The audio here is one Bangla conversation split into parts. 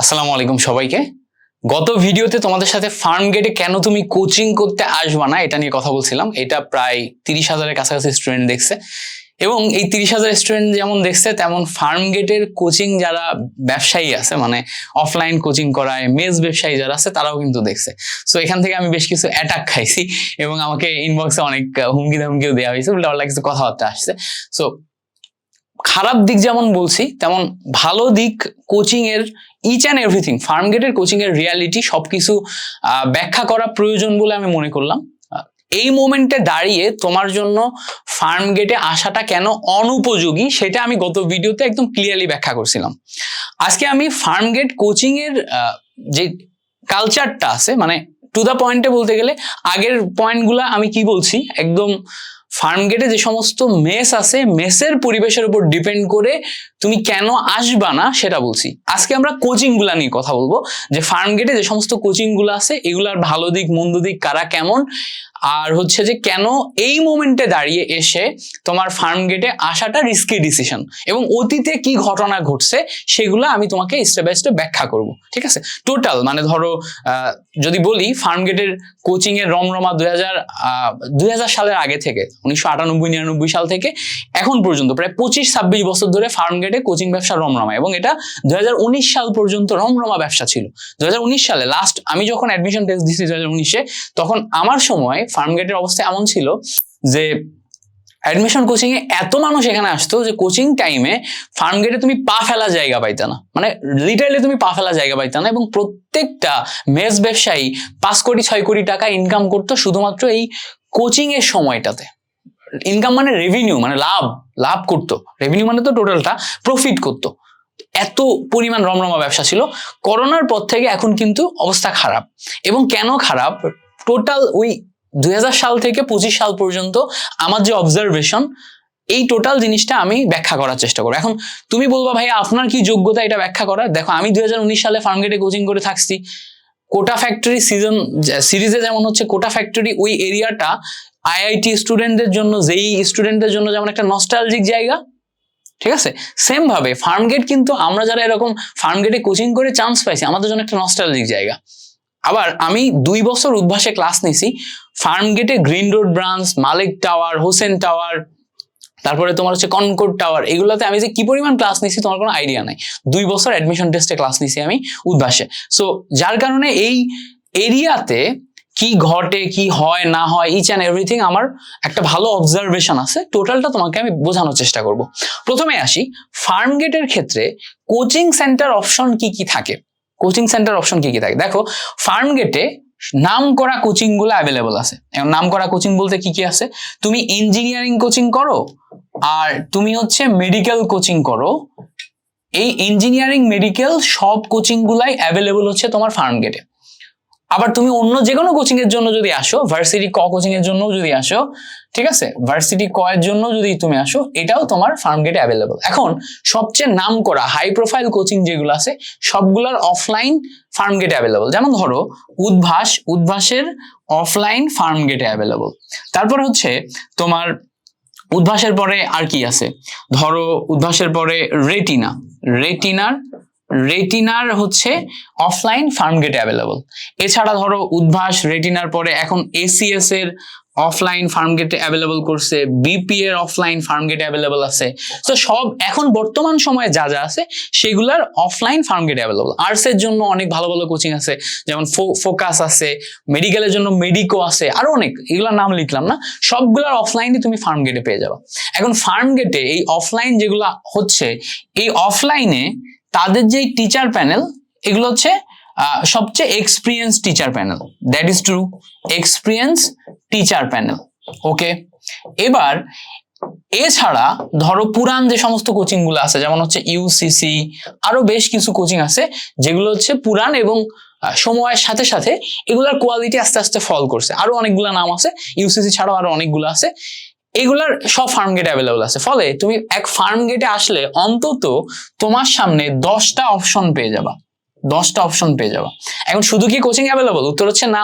আসসালামু আলাইকুম সবাইকে। গত ভিডিওতে তোমাদের সাথে ফার্ম গেটে কেন তুমি কোচিং করতে আসবা না, এটা নিয়ে কথা বলছিলাম। এটা প্রায় তিরিশ হাজারের কাছাকাছি স্টুডেন্ট দেখছে। এবং এই তিরিশ হাজার স্টুডেন্ট যেমন দেখছে, তেমন ফার্ম গেটের কোচিং যারা ব্যবসায়ী আছে মানে অফলাইন কোচিং করায় মেজ ব্যবসায়ী যারা আছে, তারাও কিন্তু দেখছে। সো এখান থেকে আমি বেশ কিছু অ্যাটাক খাইছি এবং আমাকে ইনবক্সে অনেক হুমকি ধামকিও দেওয়া হয়েছে উল্টা কিছু কথাবার্তা আসছে। সো খারাপ দিক যেমন বলছি, তেমন ভালো দিক কোচিং এর ইচ অ্যান্ড এভরিথিং ফার্ম গেটের কোচিং এর রিয়ালিটি সবকিছু আহ, ব্যাখ্যা করা প্রয়োজন বলে আমি মনে করলাম। এই মোমেন্টে দাঁড়িয়ে তোমার জন্য ফার্ম গেটে আসাটা কেন অনুপযোগী সেটা আমি গত ভিডিওতে একদম ক্লিয়ারলি ব্যাখ্যা করছিলাম। আজকে আমি ফার্ম গেট কোচিং এর আহ, যে কালচারটা আছে মানে টু দ্য পয়েন্টে বলতে গেলে আগের পয়েন্টগুলো আমি কি বলছি একদম ফার্ম গেটে যে সমস্ত মেস আছে মেসের পরিবেশের উপর ডিপেন্ড করে তুমি কেন আসবা না সেটা বলছি। আজকে আমরা কোচিংগুলা নিয়ে কথা বলব। যে ফার্ম গেটে যে সমস্ত কোচিংগুলো আছে, এগুলার ভালো দিক, মন্দ দিক কারা কেমন? আর হচ্ছে যে কেন এই মোমেন্টে দাঁড়িয়ে এসে তোমার ফার্ম গেটে আসাটা রিস্কি ডিসিশন এবং অতীতে কি ঘটনা ঘটছে, সেগুলো আমি তোমাকে স্টেপ বাই স্টেপ ব্যাখ্যা করব। ঠিক আছে? টোটাল মানে ধরো যদি বলি ফার্ম গেটের কোচিং এর রমরমা দুই হাজার দুই হাজার সালের আগে থেকে, উনিশশো আটানব্বই, নিরানব্বই সাল থেকে, এখন পর্যন্ত, প্রায় পঁচিশ, ছাব্বিশ বছর ধরে ফার্ম গেটে কোচিং ব্যবসা রমরমা। এবং এটা দুই হাজার উনিশ সাল পর্যন্ত রমরমা ব্যবসা ছিল। দুই হাজার উনিশ সালে লাস্ট আমি যখন অ্যাডমিশন টেস্ট দিচ্ছি উনিশে, তখন আমার সময় ফার্ম গেটের অবস্থা এমন ছিল যে অ্যাডমিশন কোচিং এ এত মানুষ এখানে আসতো যে কোচিং টাইমে ফার্ম গেটে তুমি পা ফেলা জায়গা পাইতা না। মানে লিটারালি তুমি পা ফেলা জায়গা পাইতা না এবং প্রত্যেকটা মেস ব্যবসায়ী পাঁচ কোটি, ছয় কোটি টাকা ইনকাম করতো শুধুমাত্র এই কোচিং এর সময়টাতে। ইনকাম মানে রেভিনিউ মানে লাভ লাভ করতো। রেভিনিউ মানে তো টোটালটা প্রফিট করতো। এত পরিমাণ রমরমা ব্যবসা ছিল। করোনার পর থেকে এখন কিন্তু অবস্থা খারাপ। এবং কেন খারাপ? টোটাল ওই দুই হাজার সাল থেকে পঁচিশ সাল পর্যন্ত আমার যে অবজারভেশন এই টোটাল জিনিসটা আমি ব্যাখ্যা করার চেষ্টা করব। এখন তুমি বলবা ভাই আপনার কি যোগ্যতা এটা ব্যাখ্যা করার? দেখো, আমি দুই হাজার উনিশ সালে ফার্মগেটে কোচিং করে থাকছি। কোটা ফ্যাক্টরি সিজন সিরিজে যেমন হচ্ছে, কোটা ফ্যাক্টরি ওই এরিয়াটা আইআইটি স্টুডেন্টদের জন্য, যেই স্টুডেন্টদের জন্য যেমন একটা নস্টালজিক জায়গা, ঠিক আছে? সেম ভাবে ফার্মগেট কিন্তু আমরা যারা এরকম ফার্মগেটে কোচিং করে চান্স পাইছি, আমাদের জন্য একটা নস্টালজিক জায়গা। আবার আমি দুই বছর উদ্ভাসে ক্লাস নিছি ফার্মগেটে green road branch Malik tower Hossain tower তারপরে তোমার হচ্ছে কনকোড টাওয়ার এগুলোতে আমি যে কি পরিমাণ ক্লাস নিছি তোমার কোনো আইডিয়া নাই। দুই বছর অ্যাডমিশন টেস্টে ক্লাস নিছি আমি উদ্ভাসে। সো যার কারণে এই এরিয়াতে কি ঘটে, কি হয়, না হয় ইচ অ্যান্ড এভরিথিং আমার একটা ভালো অবজারভেশন আছে। টোটালটা তোমাকে আমি বোঝানোর চেষ্টা করব। প্রথমে আসি ফার্ম গেটের ক্ষেত্রে কোচিং সেন্টার অপশন কি কি থাকে? কোচিং সেন্টার অপশন কি কি থাকে? দেখো ফার্ম গেটে নাম করা কোচিংগুলো অ্যাভেলেবল আছে। এখন নাম করা কোচিং বলতে কি কি আছে? তুমি ইঞ্জিনিয়ারিং কোচিং করো, আর তুমি হচ্ছে মেডিকেল কোচিং করো। এই ইঞ্জিনিয়ারিং মেডিকেল সব কোচিং গুলাই অ্যাভেলেবল হচ্ছে তোমার ফার্ম গেটে আবার তুমি অন্য যে কোনো কোচিং এর জন্য যদি আসো ভার্সিটি ক কোচিং এর জন্য যদি আসো, ঠিক আছে? ভার্সিটি ক এর জন্য যদি তুমি আসো, এটাও তোমার ফার্ম গেটে অ্যাভেলেবল এখন সবচেয়ে নাম করা হাই প্রোফাইল কোচিং যেগুলো আছে, সবগুলোর অফলাইন ফার্ম গেটে অ্যাভেলেবল যেমন ধরো, উদ্ভাস, উদ্ভাসের অফলাইন ফার্ম গেটে অ্যাভেলেবল তারপর হচ্ছে তোমার উদ্ভাসের পরে আর কি আছে? ধরো, উদ্ভাসের পরে রেটিনা। রেটিনার রেটিনার হচ্ছে অফলাইন ফার্ম গেটে অ্যাভেলেবল এছাড়া ধরো উদ্ভাস রেটিনার পরে এখন এসিএস এর অফলাইন ফার্ম গেটে অ্যাভেলেবল করছে বিপি এর অফলাইন ফার্ম গেটে অ্যাভেলেবল আছে। তো সব এখন বর্তমান সময়ে যা যা আছে, সেগুলার অফলাইন ফার্ম গেটে অ্যাভেলেবল আর্টস এর জন্য অনেক ভালো ভালো কোচিং আছে, যেমন ফোকাস আছে মেডিকেলের জন্য মেডিকো আছে, আরও অনেক, এগুলোর নাম লিখলাম না, সবগুলোর অফলাইনে তুমি ফার্ম গেটে পেয়ে যাবে। এখন ফার্ম গেটে এই অফলাইন যেগুলো হচ্ছে, এই অফলাইনে তাদের যেই টিচার প্যানেল এগুলো হচ্ছে সবচেয়ে experience teacher panel that is true experience teacher panel okay এবার, এছাড়া, ধরো পুরান যে সমস্ত কোচিংগুলো আছে, যেমন হচ্ছে ইউসিসি আরও বেশ কিছু কোচিং আছে, যেগুলো হচ্ছে পুরান এবং সময়ের সাথে সাথে এগুলার কোয়ালিটি আস্তে আস্তে ফল করছে। আরও অনেকগুলো নাম আছে ইউসিসি ছাড়াও আরও অনেকগুলো আছে। এগুলার সব ফার্ম গেটে অ্যাভেলেবল আছে। ফলে তুমি এক ফার্ম গেটে আসলে অন্তত তোমার সামনে দশটা অপশন পেয়ে যাবা। দশটা অপশন পেয়ে যাবা। এখন শুধু কি কোচিং অ্যাভেলেবল উত্তর হচ্ছে না।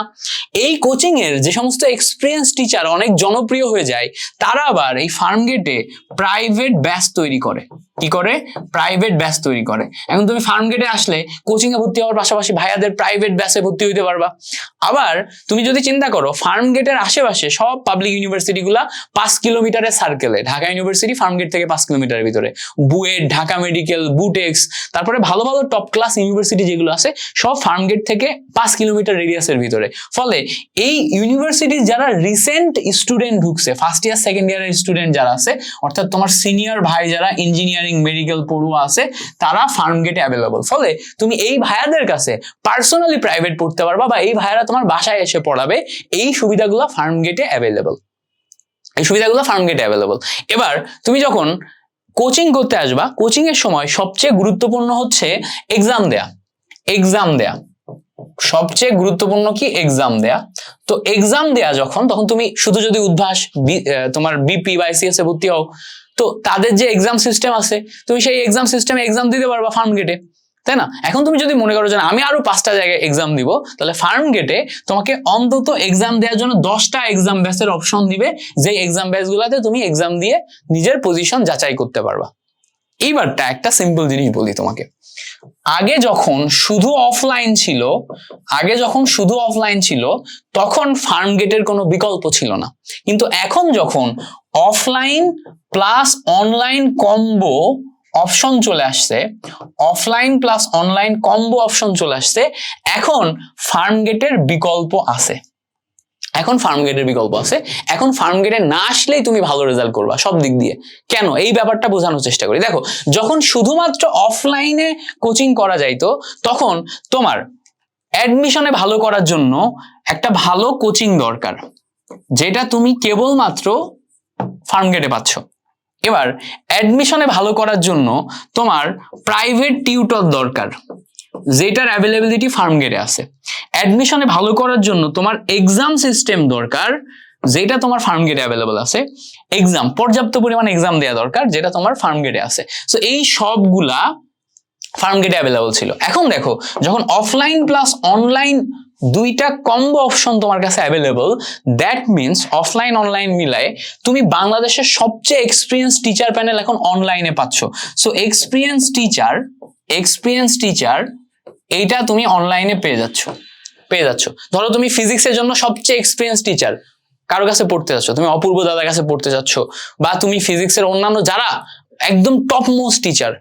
এই কোচিং এর যে সমস্ত এক্সপিরিয়েন্স টিচার অনেক জনপ্রিয় হয়ে যায়, তারা আবার এই ফার্ম গেটে প্রাইভেট ব্যাচ তৈরি করে। কি করে? প্রাইভেট ব্যাচ তৈরি করে। এখন তুমি ফার্ম গেটে আসলে কোচিং এ ভর্তি হওয়ার পাশাপাশি ভাইয়াদের প্রাইভেট ব্যাচে ভর্তি হইতে পারবা। আবার তুমি যদি চিন্তা করো ফার্ম গেটের আশেপাশে সব পাবলিক ইউনিভার্সিটি গুলা পাঁচ কিলোমিটারের সার্কেলে ঢাকা ইউনিভার্সিটি ফার্ম গেট থেকে পাঁচ কিলোমিটারের ভিতরে। বুয়েট, ঢাকা মেডিকেল বুটেক্স, তারপরে ভালো ভালো টপ ক্লাস ইউনিভার্সিটি যেগুলো আছে, সব ফার্ম গেট থেকে পাঁচ কিলোমিটার রেডিয়াসের ভিতরে। ফলে এই ইউনিভার্সিটির যারা রিসেন্ট স্টুডেন্ট ঢুকছে ফার্স্ট ইয়ার সেকেন্ড ইয়ারের স্টুডেন্ট যারা আছে, অর্থাৎ তোমার সিনিয়র ভাই যারা ইঞ্জিনিয়ারিং মেডিকেল পড়ুয়া আছে, তারা ফার্ম গেটে অ্যাভেলেবল ফলে তুমি এই ভাইয়াদের কাছে পার্সোনালি প্রাইভেট পড়তে পারবা বা এই ভাইয়ারা তোমার বাসায় এসে পড়াবে, এই সুবিধাগুলো ফার্ম গেটে অ্যাভেলেবল এই সুবিধাগুলো ফার্ম গেটে অ্যাভেলেবল এবার তুমি যখন কোচিং করতে আসবা কোচিং এর সময় সবচেয়ে গুরুত্বপূর্ণ হচ্ছে এক্সাম দেয়া। এক্সাম দেয়া। সবচেয়ে গুরুত্বপূর্ণ কি? এক্সাম দেয়া। তো এক্সাম দেয়া যখন, তখন তুমি শুধু যদি উদ্ভাস তোমার বিপি বা এসিএস এ ভর্তি হও, তো তাদের যে এক্সাম সিস্টেম আছে, তুমি সেই এক্সাম সিস্টেমে এক্সাম দিতে পারবা ফার্ম গেটে তাই না? এখন তুমি যদি মনে করো যে আমি আরও পাঁচটা জায়গায় এক্সাম দিব, তাহলে ফার্ম গেটে তোমাকে অন্তত এক্সাম দেওয়ার জন্য দশটা এক্সাম ব্যাচের অপশন দিবে যে এক্সাম ব্যাচ গুলাতে তুমি এক্সাম দিয়ে নিজের পজিশন যাচাই করতে পারবা। এইবারটা একটা সিম্পল জিনিস বলি তোমাকে। আগে যখন শুধু অফলাইন ছিল, আগে যখন শুধু অফলাইন ছিল, তখন ফার্ম গেটের কোনো বিকল্প ছিল না। কিন্তু এখন যখন offline plus online combo option চলে আসছে offline plus online combo option চলে আসছে, এখন ফার্ম গেটের বিকল্প আছে। এখন ফার্ম গেটের বিকল্প আছে। এখন ফার্ম গেটে না আসলেই তুমি ভালো রেজাল্ট করবা সব দিক দিয়ে। কেন? এই ব্যাপারটা বোঝানোর চেষ্টা করি। দেখো, যখন শুধুমাত্র অফলাইনে কোচিং করা যাইতো, তখন তোমার অ্যাডমিশনে ভালো করার জন্য একটা ভালো কোচিং দরকার, যেটা তুমি কেবলমাত্র ফার্ম গেটে পাচ্ছ। এবার অ্যাডমিশনে ভালো করার জন্য তোমার প্রাইভেট টিউটর দরকার। যেটার অ্যাভেলেবিলিটি ফার্ম গেটে আছে। অ্যাডমিশনে ভালো করার জন্য তোমার এক্সাম সিস্টেম দরকার, যেটা তোমার ফার্ম গেটে অ্যাভেলেবল আছে। এক্সাম পর্যাপ্ত পরিমাণ এক্সাম দেওয়া দরকার, যেটা তোমার ফার্ম গেটে আছে। সো এই সবগুলা ফার্ম গেটে অ্যাভেলেবল ছিল। এখন দেখো, যখন অফলাইন প্লাস অনলাইন দুইটা কম্বো অপশন তোমার কাছে available that means offline online মিলায় তুমি বাংলাদেশের সবচেয়ে এক্সপিরিয়েন্স টিচার প্যানেল এখন অনলাইনে পাচ্ছ। So experience teacher experience teacher এইটা তুমি অনলাইনে পেয়ে যাচ্ছ। পেয়ে যাচ্ছ। ধরো তুমি ফিজিক্সের জন্য সবচেয়ে এক্সপিরিয়েন্স টিচার কারও কাছে পড়তে যাচ্ছ, তুমি অপূর্ব দাদার কাছে পড়তে যাচ্ছ, বা তুমি ফিজিক্সের অন্যান্য যারা একদম টপ মোস্ট টিচার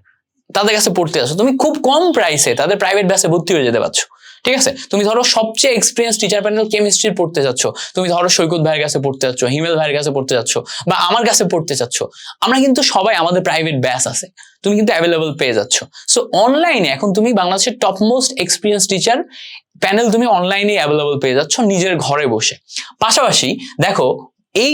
তাদের কাছে পড়তে যাচ্ছ। তুমি খুব কম প্রাইসে তাদের প্রাইভেট ব্যাসে ভর্তি হয়ে যেতে পারছ। ঠিক আছে? তুমি ধরো সবচেয়ে এক্সপিরিয়েন্স টিচার প্যানেল কেমিস্ট্রির পড়তে যাচ্ছ। তুমি ধরো সৈকত ভাইয়ের কাছে পড়তে যাচ্ছ, হিমেল ভাইয়ের কাছে পড়তে যাচ্ছ, বা আমার কাছে পড়তে চাচ্ছ আমরা কিন্তু সবাই আমাদের প্রাইভেট ব্যাস আছে। তুমি কিন্তু অ্যাভেলেবল পেয়ে যাচ্ছ। সো অনলাইনে এখন তুমি বাংলাদেশের top most experience teacher panel তুমি অনলাইনে অ্যাভেলেবল পেয়ে যাচ্ছ নিজের ঘরে বসে। পাশাপাশি দেখো, এই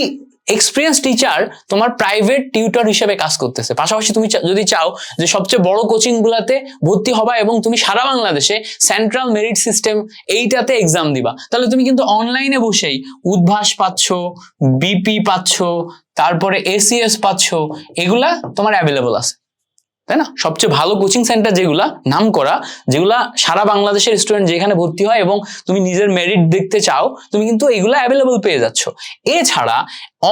এক্সপিরিয়েন্স টিচার তোমার প্রাইভেট টিউটর হিসেবে কাজ করতেছে। পাশাপাশি তুমি যদি চাও যে সবচেয়ে বড় কোচিং গুলাতে ভর্তি হবা এবং তুমি সারা বাংলাদেশে সেন্ট্রাল মেরিট সিস্টেম এইটাতে এক্সাম দিবা, তাহলে তুমি কিন্তু অনলাইনে বসেই উদ্ভাস পাচ্ছ বিপি পাচ্ছ, তারপরে এসিএস পাচ্ছ, এগুলা তোমার অ্যাভেলেবল আছে। তাই না? সবচেয়ে ভালো কোচিং সেন্টার যেগুলা নাম করা যেগুলা সারা বাংলাদেশের স্টুডেন্ট যেখানে ভর্তি হয় এবং তুমি নিজের মেরিট দেখতে চাও, তুমি কিন্তু এগুলো অ্যাভেলেবল পেয়ে যাচ্ছ। এছাড়া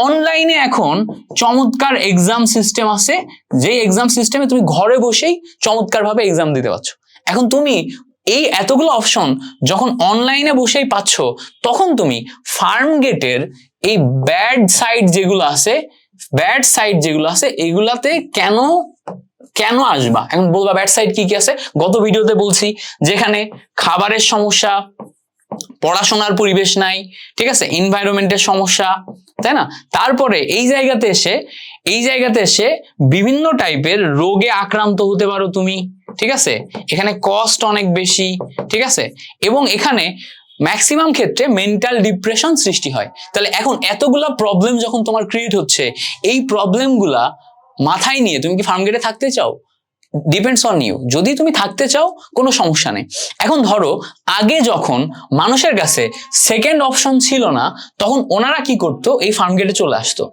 অনলাইনে এখন চমৎকার এক্সাম সিস্টেম আছে যে এক্সাম সিস্টেমে তুমি ঘরে বসেই চমৎকারভাবে এক্সাম দিতে পারছ। এখন তুমি এই এতগুলো অপশন যখন অনলাইনে বসেই পাচ্ছ, তখন তুমি ফার্ম গেটের এই ব্যাড সাইড যেগুলো আছে ব্যাড সাইড যেগুলো আছে, এগুলাতে কেন কেন আসবা? এখন বলবা ব্যাড সাইড কি কি আছে? গত ভিডিওতে বলছি, যেখানে খাবারের সমস্যা, পড়াশোনার পরিবেশ নাই, ঠিক আছে? এনভায়রনমেন্টের সমস্যা, তাই না? তারপরে এই জায়গাতে এসে, এই জায়গাতে এসে বিভিন্ন টাইপের রোগে আক্রান্ত হতে পারো তুমি, ঠিক আছে? এখানে কস্ট অনেক বেশি, ঠিক আছে? এবং এখানে ম্যাক্সিমাম ক্ষেত্রে মেন্টাল ডিপ্রেশন সৃষ্টি হয়। তাহলে এখন এতগুলা প্রবলেম যখন তোমার ক্রিয়েট হচ্ছে, এই প্রবলেমগুলা মাথায় নিয়ে তুমি কি ফার্ম গেটে থাকতে চাও? ডিপেন্ডস অন ইউ যদি তুমি থাকতে চাও, কোনো সমস্যা নেই। এখন ধরো, আগে যখন মানুষের কাছে সেকেন্ড অপশন ছিল না, তখন ওনারা কি করতো? এই ফার্ম গেটে চলে আসতো।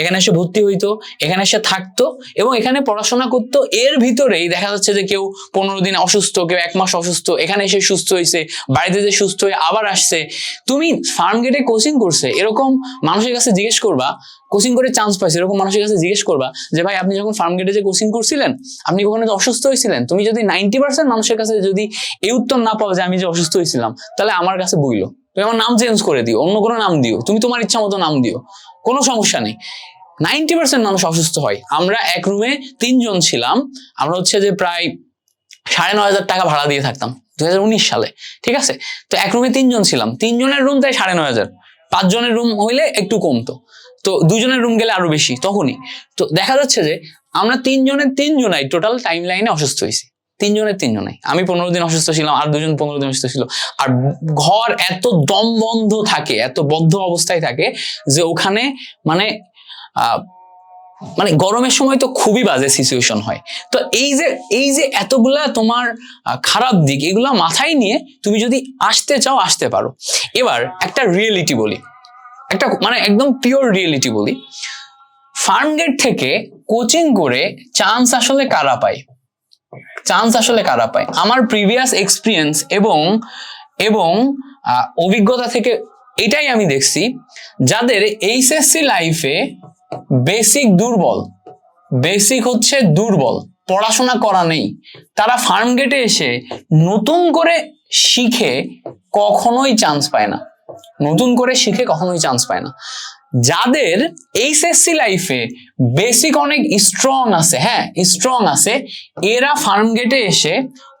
এখানে এসে ভর্তি হইতো, এখানে এসে থাকতো এবং এখানে পড়াশোনা করতো। এর ভিতরেই দেখা যাচ্ছে যে কেউ পনেরো দিন অসুস্থ, কেউ এক মাস অসুস্থ, এখানে এসে সুস্থ হয়েছে বাড়িতে যে সুস্থ হয়ে আবার আসছে। তুমি ফার্ম গেটে কোচিং করছে, এরকম মানুষের কাছে জিজ্ঞেস করবা কোচিং করে চান্স পাইছে, এরকম মানুষের কাছে জিজ্ঞেস করবা যে, ভাই, আপনি যখন ফার্ম গেটে যে কোচিং করছিলেন, আপনি কখনো অসুস্থ হয়েছিলেন? তুমি যদি নাইনটি পার্সেন্ট মানুষের কাছে যদি এই উত্তর না পাও যে, আমি যে অসুস্থ হয়েছিলাম, তাহলে আমার কাছে বইলো। তুমি আমার নাম চেঞ্জ করে দিও, অন্য কোনো নাম দিও, তুমি তোমার ইচ্ছা মতো নাম দিও, কোনো সমস্যা নেই। নাইনটি পার্সেন্ট মানুষ অসুস্থ হয়। আমরা এক রুমে তিনজন ছিলাম, আমরা হচ্ছে যে প্রায় সাড়ে নয় হাজার টাকা ভাড়া দিয়ে থাকতাম, দুই হাজার উনিশ সালে, ঠিক আছে? তো এক রুমে তিনজন ছিলাম, তিনজনের রুম তাই সাড়ে নয় হাজার, পাঁচজনের রুম হইলে একটু কমতো। তো দুজনের রুম গেলে আরও বেশি, তখনই। তো দেখা যাচ্ছে যে আমরা তিনজনের তিনজনাই টোটাল টাইম লাইনে অসুস্থ হয়েছি। তিনজনের তিনজনাই। আমি পনেরো দিন অসুস্থ ছিলাম, আর দুজন পনেরো দিন অসুস্থ ছিল। আর ঘর এত দম বন্ধ থাকে, এত বদ্ধ অবস্থায় থাকে যে ওখানে মানে মানে গরমের সময় তো খুবই বাজে সিচুয়েশন হয়। তো এই যে এই যে এতগুলা তোমার খারাপ দিক, এগুলা মাথায় নিয়ে তুমি যদি আসতে চাও, আসতে পারো। এবার একটা রিয়েলিটি বলি। একটা মানে একদম পিওর রিয়েলিটি বলি। ফার্ম গেট থেকে কোচিং করে চান্স আসলে কারা পায়? চান্স আসলে কারা পায়? আমার প্রিভিয়াস এক্সপিরিয়েন্স এবং এবং অভিজ্ঞতা থেকে এটাই আমি দেখছি যাদের এইচএসসি লাইফে বেসিক দুর্বল। বেসিক হচ্ছে দুর্বল, পড়াশোনা করা নেই। তারা ফার্ম গেটে এসে নতুন করে শিখে কখনোই চান্স পায় না। নতুন করে শিখে কখনোই চান্স পায় না। যাদের এইচএসসি লাইফে বেসিক অনেক স্ট্রং আছে হ্যাঁ স্ট্রং আছে, এরা ফার্ম গেটে এসে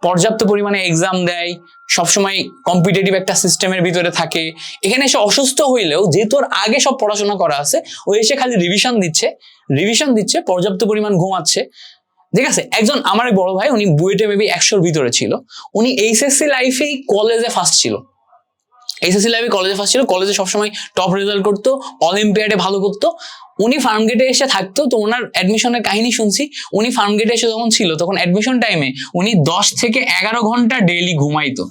পর্যাপ্ত পরিমাণে এক্সাম দেয়, সবসময় কম্পিটিটিভ একটা সিস্টেমের ভিতরে থাকে। এখানে এসে অসুস্থ হইলেও যেহেতু আগে সব পড়াশোনা করা আছে, ও এসে খালি রিভিশন দিচ্ছে রিভিশন দিচ্ছে, পর্যাপ্ত পরিমাণ ঘুমাচ্ছে। ঠিক আছে, একজন আমার বড় ভাই, উনি বুয়েটে মেবি একশোর ভিতরে ছিল। উনি এইচএসসি লাইফেই কলেজে ফার্স্ট ছিল। এইচএসসি লাইফে কলেজে ফার্স্ট ছিল কলেজে সবসময় টপ রেজাল্ট করতো অলিম্পিয়াডে ভালো করতো। উনি ফার্ম গেটে এসে থাকতো, তো ওনার অ্যাডমিশনের কাহিনী শুনছি। উনি ফার্ম গেটে এসে যখন ছিল, তখন অ্যাডমিশন টাইমে উনি দশ থেকে এগারো ঘণ্টা ডেইলি ঘুমাইতো।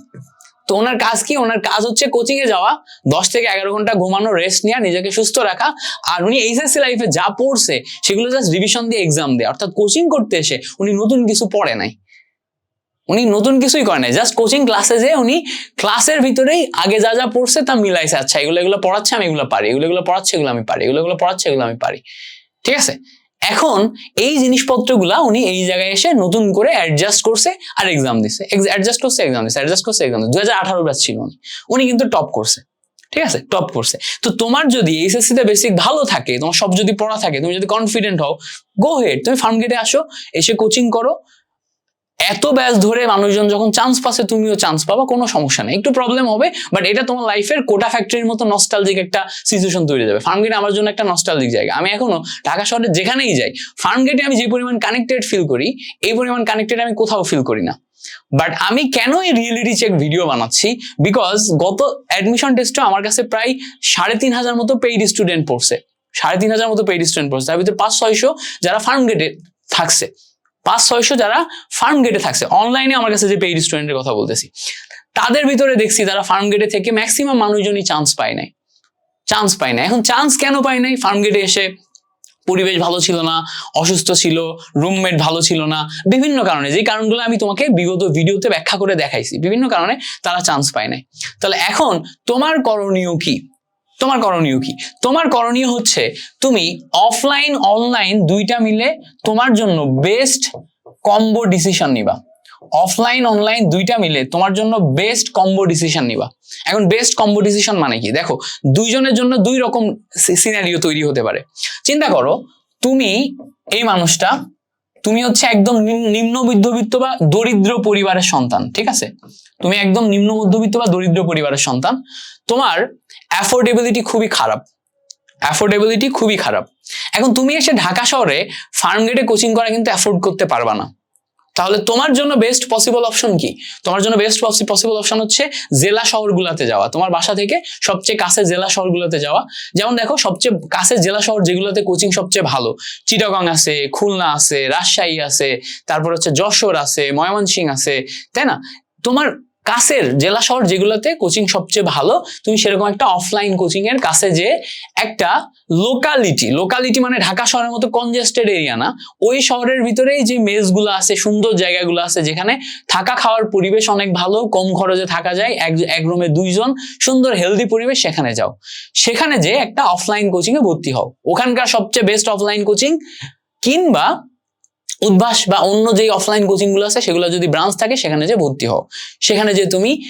তো ওনার কাজ কি? ওনার কাজ হচ্ছে কোচিং এ যাওয়া, দশ থেকে এগারো ঘণ্টা ঘুমানো রেস্ট নেওয়া নিজেকে সুস্থ রাখা। আর উনি এইচএসসি লাইফে যা পড়ছে, সেগুলো জাস্ট রিভিশন দিয়ে এক্সাম দেয়। অর্থাৎ কোচিং করতে এসে উনি নতুন কিছু পড়ে নাই। উনি নতুন কিছুই করে নাই। জাস্ট কোচিং ক্লাসে যে উনি ক্লাসের ভিতরেই আগে যা যা পড়ছে তা মিলাইছে। আচ্ছা এগুলো এগুলো পড়াচ্ছে আমি এগুলো পারি, এগুলো এগুলো পড়াচ্ছে এগুলো আমি পারি, এগুলো এগুলো পড়াচ্ছে এগুলো আমি পারি। ঠিক আছে? এখন এই জিনিসপত্রগুলা উনি এই জায়গায় এসে নতুন করে অ্যাডজাস্ট করছে আর এক্সাম দিছে। অ্যাডজাস্ট করছে এক্সাম দিছে অ্যাডজাস্ট করছে এক্সাম দিচ্ছে দু হাজার আঠারো ব্যাচ ছিল উনি। উনি কিন্তু টপ করছে। ঠিক আছে? টপ করছে। তো তোমার যদি এইচএসসি তে বেসিক ভালো থাকে, তোমার সব যদি পড়া থাকে, তুমি যদি কনফিডেন্ট হও গো হেড তুমি ফার্ম গেটে আসো, এসে কোচিং করো এত ব্যাচ ধরে মানুষজন যখন চান্স পাচ্ছে, তুমিও চান্স পাবা, কোনো সমস্যা নেই। একটু প্রবলেম হবে বাট এটা তোমার লাইফের কোটা ফ্যাক্টরির মতো নস্টালজিক একটা সিচুয়েশন তৈরি যাবে। ফার্ম গেটে আমার জন্য একটা নস্টালজিক জায়গা। আমি এখনও ঢাকা শহরে যেখানেই যাই ফার্ম গেটে আমি যে পরিমাণ কানেক্টেড ফিল করি, এই পরিমাণ কানেক্টেড আমি কোথাও ফিল করি না। বাট আমি কেন এই রিয়েলিটি চেক ভিডিও বানাচ্ছি? বিকজ গত অ্যাডমিশন টেস্টে আমার কাছে প্রায় সাড়ে তিন হাজার মতো পেইড স্টুডেন্ট পড়ছে। সাড়ে তিন হাজার মতো পেইড স্টুডেন্ট পড়ছে। তার ভিতরে পাঁচ ছয়শো যারা ফার্ম গেটে থাকছে। পাঁচ, ছয়শো যারা ফার্ম গেটে থাকছে। অনলাইনে আমার কাছে যে পেইড স্টুডেন্টের কথা বলতেছি, তাদের ভিতরে দেখছি তারা ফার্ম গেটে থেকে ম্যাক্সিমাম মানুষজনই চান্স পায় নাই। চান্স পায় না এখন চান্স কেন পায় নাই? ফার্ম গেটে এসে পরিবেশ ভালো ছিল না, অসুস্থ ছিল রুমমেট ভালো ছিল না, বিভিন্ন কারণে। যে কারণগুলো আমি তোমাকে বিগত ভিডিওতে ব্যাখ্যা করে দেখাইছি, বিভিন্ন কারণে তারা চান্স পায় নাই। তাহলে এখন তোমার করণীয় কি? তোমার করণীয় কি? তোমার করণীয় হচ্ছে তুমি অফলাইন অনলাইন দুইটা মিলে তোমার জন্য বেস্ট কম্বো ডিসিশন নিবা। অফলাইন অনলাইন দুইটা মিলে তোমার জন্য বেস্ট কম্বো ডিসিশন নিবা। এখন বেস্ট কম্বো ডিসিশন মানে কি? দেখো, দুইজনের জন্য দুই রকম সিনারিও তৈরি হতে পারে। চিন্তা করো, তুমি এই মানুষটা, তুমি হচ্ছে একদম নিম- নিম্ন মধ্যবিত্ত বা দরিদ্র পরিবারের সন্তান, ঠিক আছে? তুমি একদম নিম্ন মধ্যবিত্ত বা দরিদ্র পরিবারের সন্তান। তোমার অ্যাফোর্ডেবিলিটি খুবই খারাপ। অ্যাফোর্ডেবিলিটি খুবই খারাপ। এখন তুমি এসে ঢাকা শহরে ফার্ম গেটে কোচিং করা কিন্তু অ্যাফোর্ড করতে পারবা না। তাহলে তোমার জন্য বেস্ট পসিবল অপশন কি? তোমার জন্য বেস্ট পসিবল অপশন হচ্ছে জেলা শহরগুলোতে যাওয়া। তোমার বাসা থেকে সবচেয়ে কাছে জেলা শহরগুলোতে যাওয়া। যেমন দেখো, সবচেয়ে কাছে জেলা শহর যেগুলোতে কোচিং সবচেয়ে ভালো, চিটাগং আছে, খুলনা আছে, রাজশাহী আছে, তারপর হচ্ছে যশোর আছে ময়মনসিং আছে, তাই না? তোমার কাছের জেলা শহর যেগুলোতে কোচিং সবচেয়ে ভালো, তুমি সেরকম একটা অফলাইন কোচিং এর কাছে যে একটা লোকালিটি লোকালিটি মানে ঢাকা শহরের মতো কনজেস্টেড এরিয়া না, ওই শহরের ভিতরেই যে মেসগুলো আছে, সুন্দর জায়গাগুলো আছে, যেখানে থাকা খাওয়ার পরিবেশ অনেক ভালো, কম খরচে থাকা যায়, এক এক রুমে দুইজন, সুন্দর হেলদি পরিবেশ সেখানে যাও। সেখানে যে একটা অফলাইন কোচিং এ ভর্তি হও। ওখানকার সবচেয়ে বেস্ট অফলাইন কোচিং কিংবা উদ্ভাস বা অন্য যে অফলাইন কোচিংগুলো আছে, সেগুলো যদি ব্রাঞ্চ থাকে, সেখানে যে ভর্তি হও। সেখানে যে তুমি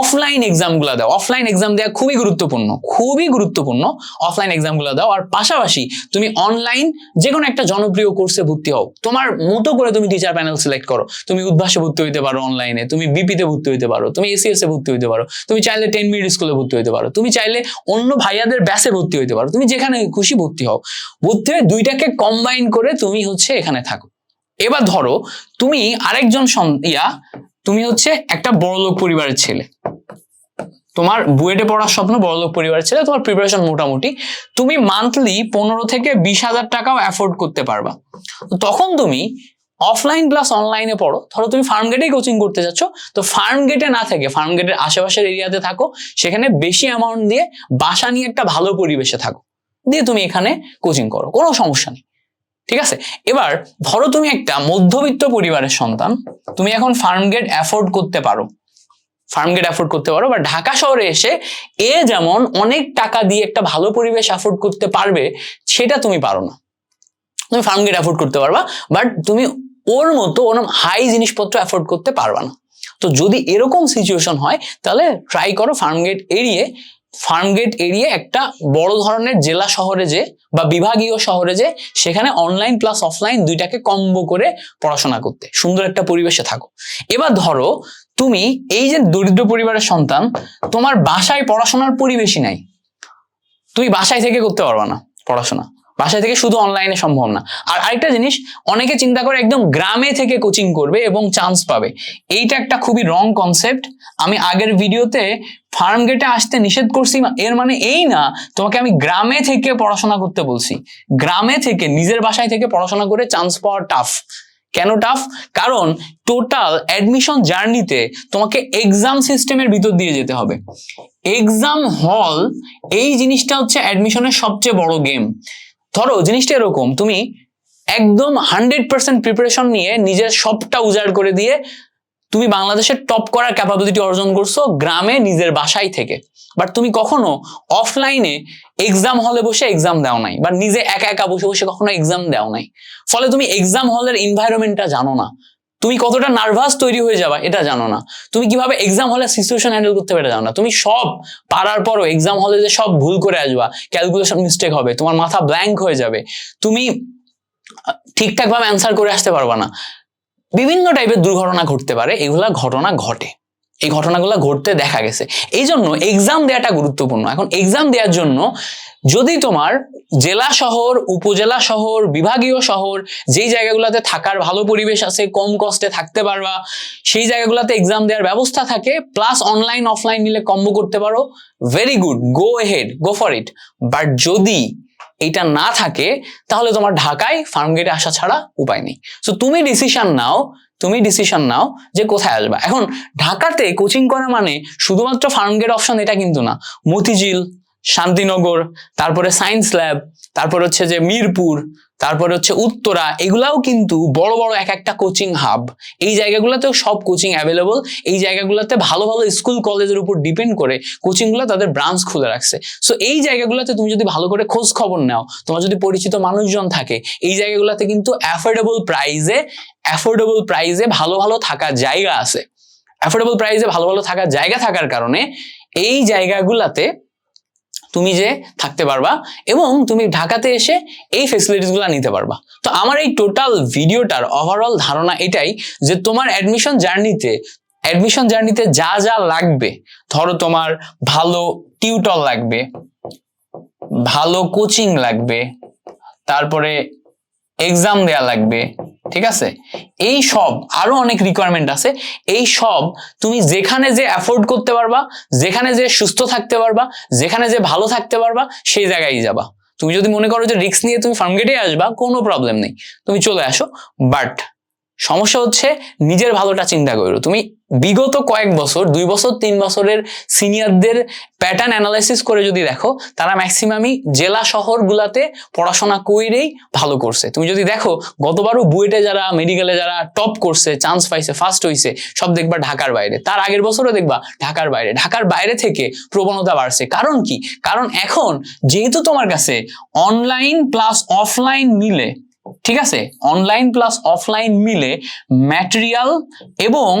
অফলাইন এক্সামগুলো দাও। অফলাইন এক্সাম দেওয়া খুবই গুরুত্বপূর্ণ খুবই গুরুত্বপূর্ণ অফলাইন এক্সামগুলো দাও। আর পাশাপাশি তুমি অনলাইন যে কোনো একটা জনপ্রিয় কোর্সে ভর্তি হও। তোমার মতো করে তুমি টিচার প্যানেল সিলেক্ট করো। তুমি উদ্ভাসে ভর্তি হইতে পারো অনলাইনে তুমি বিপিতে ভর্তি হইতে পারো, তুমি এসিএস এ ভর্তি হইতে পারো, তুমি চাইলে টেন মিনিট স্কুলে ভর্তি হইতে পারো, তুমি চাইলে অন্য ভাইয়াদের ব্যাসে ভর্তি হইতে পারো। তুমি যেখানে খুশি ভর্তি হও। ভর্তি হয়ে দুইটাকে কম্বাইন করে তুমি হচ্ছে এখানে থাকো। এবার ধরো তুমি আরেকজন ইয়া, তুমি হচ্ছে একটা বড়লোক পরিবারের ছেলে। তোমার বুয়েটে পড়ার স্বপ্ন বড়লোক পরিবারের ছেলে, তোমার প্রিপারেশন মোটামুটি। তুমি মান্থলি পনেরো থেকে বিশ হাজার টাকাও অ্যাফোর্ড করতে পারবা। তখন তুমি অফলাইন প্লাস অনলাইনে পড়ো। ধরো তুমি ফার্ম গেটেই কোচিং করতে যাচ্ছ, তো ফার্ম গেটে না থেকে ফার্ম গেটের আশেপাশের এরিয়াতে থাকো, সেখানে বেশি অ্যামাউন্ট দিয়ে বাসা নিয়ে একটা ভালো পরিবেশে থাকো। দিয়ে তুমি এখানে কোচিং করো, কোনো সমস্যা নেই। ঠিক আছে? এবার ধরো তুমি একটা মধ্যবিত্ত পরিবারের সন্তান, তুমি এখন ফার্ম গেট অ্যাফোর্ড করতে পারো। ফার্ম গেট অ্যাফোর্ড করতে পারো বা ঢাকা শহরে এসে এ যেমন অনেক টাকা দিয়ে একটা ভালো পরিবেশ অ্যাফোর্ড করতে পারবে, সেটা তুমি পারো না। তুমি ফার্ম গেট অ্যাফোর্ড করতে পারবা বাট তুমি ওর মতো ওরকম হাই জিনিসপত্র অ্যাফোর্ড করতে পারবা না। তো যদি এরকম সিচুয়েশন হয়, তাহলে ট্রাই করো ফার্ম গেট এড়িয়ে ফার্ম এরিয়া একটা বড় ধরনের জেলা শহরে যে বা বিভাগীয় শহরে যে, সেখানে অনলাইন প্লাস অফলাইন দুইটাকে কম্বো করে পড়াশোনা করতে। সুন্দর একটা পরিবেশে থাকো। এবার ধরো, তুমি এই যে দরিদ্র পরিবারের সন্তান, তোমার বাসায় পড়াশোনার পরিবেশই নাই। তুমি বাসায় থেকে করতে পারবা না পড়াশোনা। বাসায় থেকে শুধু অনলাইনে সম্ভব না। আর আরেকটা জিনিস, অনেকে চিন্তা করে একদম গ্রামে থেকে কোচিং করবে এবং চান্স পাবে। এইটা একটা খুবই রং কনসেপ্ট আমি আগের ভিডিওতে ফার্ম গেটে আসতে নিষেধ করছি এর মানে এই না, তোমাকে আমি গ্রামে থেকে পড়াশোনা করতে বলছি। গ্রামে থেকে, নিজের বাসায় থেকে পড়াশোনা করে চান্স পাওয়া টাফ কেন টাফ কারণ টোটাল অ্যাডমিশন জার্নিতে তোমাকে এক্সাম সিস্টেমের ভিতর দিয়ে যেতে হবে। এক্সাম হল এই জিনিসটা হচ্ছে অ্যাডমিশনের সবচেয়ে বড় গেম ধরো, জিনিসটা এরকম, তুমি একদম হান্ড্রেড পার্সেন্ট প্রিপারেশন নিয়ে নিজের সবটা উজাড় করে দিয়ে তুমি বাংলাদেশের টপ করার ক্যাপাবিলিটি অর্জন করছ গ্রামে নিজের বাসায় থেকে। বাট তুমি কখনো অফলাইনে এক্সাম হলে বসে এক্সাম দাও নাই, বা নিজে একা একা বসে বসে কখনো এক্সাম দাও নাই। ফলে তুমি এক্সাম হলের এনভায়রনমেন্টটা জানো না। তুমি কতটা নার্ভাস তৈরি হয়ে যাবা এটা জানো না। তুমি কীভাবে এক্সাম হলে সিচুয়েশন হ্যান্ডেল করতে পারে জানো না। তুমি সব পারার পরও এক্সাম হলে যে সব ভুল করে আসবা ক্যালকুলেশন মিস্টেক হবে, তোমার মাথা ব্ল্যাঙ্ক হয়ে যাবে। তুমি ঠিকঠাক ভাবে অ্যান্সার করে আসতে পারবা না। বিভিন্ন টাইপের দুর্ঘটনা ঘটতে পারে, এগুলা ঘটনা ঘটে। এই ঘটনাগুলো ঘটতে দেখা গেছে। এই জন্য এক্সাম দেওয়াটা গুরুত্বপূর্ণ। এখন এক্সাম দেওয়ার জন্য যদি তোমার জেলা শহর, উপজেলা শহর, বিভাগীয় শহর, যেই জায়গাগুলোতে থাকার ভালো পরিবেশ আছে, কম কষ্টে থাকতে পারবা, সেই জায়গাগুলোতে এক্সাম দেওয়ার ব্যবস্থা থাকে প্লাস অনলাইন অফলাইন মিলে কম্বো করতে পারো very good go ahead go for it but যদি এটা না থাকে, তাহলে তোমার ঢাকায় ফার্ম গেটে আসা ছাড়া উপায় নেই। সো তুমি ডিসিশন নাও, তুমি ডিসিশন নাও যে কোথায় আসবা। এখন, ঢাকাতে কোচিং করা মানে শুধুমাত্র ফার্ম গেট অপশন এটা কিন্তু না, মতিঝিল শান্তিনগর, তারপরে সায়েন্স ল্যাব তারপর হচ্ছে যে মিরপুর, তারপরে হচ্ছে উত্তরা, এগুলাও কিন্তু বড় বড় এক একটা কোচিং হাব এই জায়গাগুলোতেও সব কোচিং অ্যাভেলেবল এই জায়গাগুলোতে ভালো ভালো স্কুল কলেজের উপর ডিপেন্ড করে কোচিংগুলো তাদের ব্রাঞ্চ খুলে রাখছে। সো এই জায়গাগুলোতে তুমি যদি ভালো করে খোঁজ খবর নাও, তোমার যদি পরিচিত মানুষজন থাকে, এই জায়গাগুলোতে কিন্তু অ্যাফোর্ডেবল প্রাইজে অ্যাফোর্ডেবল প্রাইজে ভালো ভালো থাকার জায়গা আছে। অ্যাফোর্ডেবল প্রাইজে ভালো ভালো থাকার জায়গা থাকার কারণে এই জায়গাগুলোতে তুমি যে থাকতে পারবা এবং তুমি ঢাকাতে এসে এই ফেসিলিটিসগুলো নিতে পারবা। তো আমার এই টোটাল ভিডিওটার ওভারঅল ধারণা এটাই যে তোমার অ্যাডমিশন জার্নিতে অ্যাডমিশন জার্নিতে যা যা লাগবে, ধরো তোমার ভালো টিউটর লাগবে, ভালো কোচিং লাগবে, তারপরে এক্সাম দেয়া লাগবে, ঠিক আছে? এই সব, আরও অনেক রিকোয়ারমেন্ট আছে। এই সব তুমি যেখানে যে অ্যাফোর্ড করতে পারবা, যেখানে যে সুস্থ থাকতে পারবা, যেখানে যে ভালো থাকতে পারবা, সেই জায়গায় যাবা। তুমি যদি মনে করো যে রিস্ক নিয়ে তুমি ফার্মগেটে আসবা, কোনো প্রবলেম নেই। তুমি চলে আসো বাট সমস্যা হচ্ছে নিজের ভালোটা চিন্তা করো। তুমি বিগত কয়েক বছর, দুই বছর, তিন বছরের সিনিয়রদের প্যাটার্ন অ্যানালাইসিস করে যদি দেখো, তারা ম্যাক্সিমামই জেলা শহরগুলাতে পড়াশোনা কইরেই ভালো করছে। তুমি যদি দেখো, গতবারও বুয়েটে যারা, মেডিকেলে যারা টপ করছে চান্স পাইছে ফার্স্ট হইছে, সব দেখবা ঢাকার বাইরে। তার আগের বছরও দেখবা ঢাকার বাইরে। ঢাকার বাইরে থেকে প্রবণতা বাড়ছে। কারণ কি? কারণ এখন যেহেতু তোমার কাছে অনলাইন প্লাস অফলাইন মিলে ঠিক আছে? অনলাইন প্লাস অফলাইন মিলে ম্যাটেরিয়াল এবং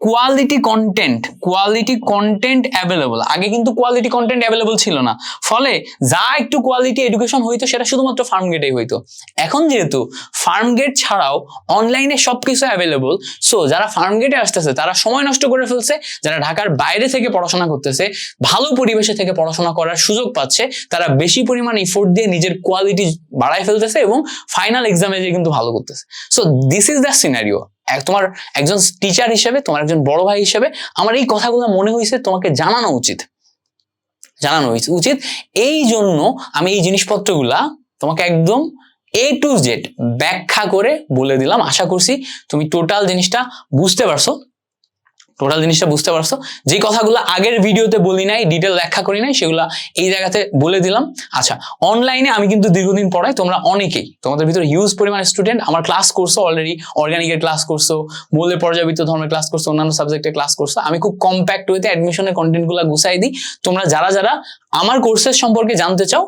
quality content quality content available আগে কিন্তু কোয়ালিটি কন্টেন্ট অ্যাভেলেবল ছিল না। ফলে যা একটু কোয়ালিটি এডুকেশন হইতো, সেটা শুধুমাত্র ফার্ম গেটেই হইতো। এখন যেহেতু ফার্ম গেট ছাড়াও অনলাইনে সবকিছু অ্যাভেলেবল সো যারা ফার্ম গেটে আসতেছে, তারা সময় নষ্ট করে ফেলছে, যারা ঢাকার বাইরে থেকে পড়াশোনা করতেছে, ভালো পরিবেশে থেকে পড়াশোনা করার সুযোগ পাচ্ছে, তারা বেশি পরিমাণ ইফোর্ট দিয়ে নিজের কোয়ালিটি বাড়ায় ফেলতেছে এবং ফাইনাল এক্সামে যে কিন্তু ভালো করতেছে। So this is the scenario তোমার একজন টিচার হিসেবে, তোমার একজন বড় ভাই হিসেবে আমার এই কথাগুলো মনে হয়েছে, তোমাকে জানানো উচিত। জানানো হয়েছে- উচিত এই জন্য আমি এই জিনিসপত্রগুলা তোমাকে একদম এ টু জেড ব্যাখ্যা করে বলে দিলাম। আশা করছি তুমি টোটাল জিনিসটা বুঝতে পারছ। টোটাল জিনিসটা বুঝতে পারছ? যে কথাগুলো আগের ভিডিওতে বলি নাই ডিটেল ব্যাখ্যা করি নাই, সেগুলা এই জায়গাতে বলে দিলাম। আচ্ছা অনলাইনে আমি কিন্তু দীর্ঘদিন পড়াই, তোমরা অনেকেই, তোমাদের ভিতরে হিউজ পরিমাণ স্টুডেন্ট আমার ক্লাস করছ অলরেডি অর্গানিকের ক্লাস করছ মূল্যে পর্যাবৃত্ত ধর্মের ক্লাস করছ, অন্যান্য সাবজেক্টের ক্লাস করছ, আমি খুব কম্প্যাক্ট ওয়েতে অ্যাডমিশনের কন্টেন্টগুলো গুছাই দিই। তোমরা যারা যারা আমার কোর্সের সম্পর্কে জানতে চাও,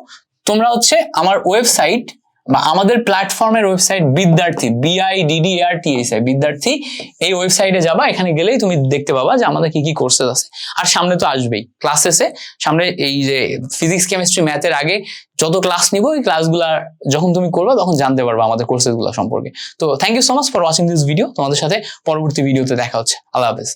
তোমরা হচ্ছে আমার ওয়েবসাইট বা আমাদের প্ল্যাটফর্মের ওয়েবসাইট বিদ্যার্থী বিআইডিডিআর টিএসআই বিদ্যার্থী, এই ওয়েবসাইটে যাবা, এখানে গেলেই তুমি দেখতে পাবা যে আমাদের কি কি কোর্সেস আছে। আর সামনে তো আসবেই ক্লাসেসে সামনে এই যে ফিজিক্স কেমিস্ট্রি ম্যাথের আগে যত ক্লাস নিব, এই ক্লাসগুলা যখন তুমি করবা, তখন জানতে পারবা আমাদের কোর্সেসগুলো সম্পর্কে। তো thank you so much for watching this video তোমাদের সাথে পরবর্তী ভিডিওতে দেখা হচ্ছে। আল্লাহ হাফেজ।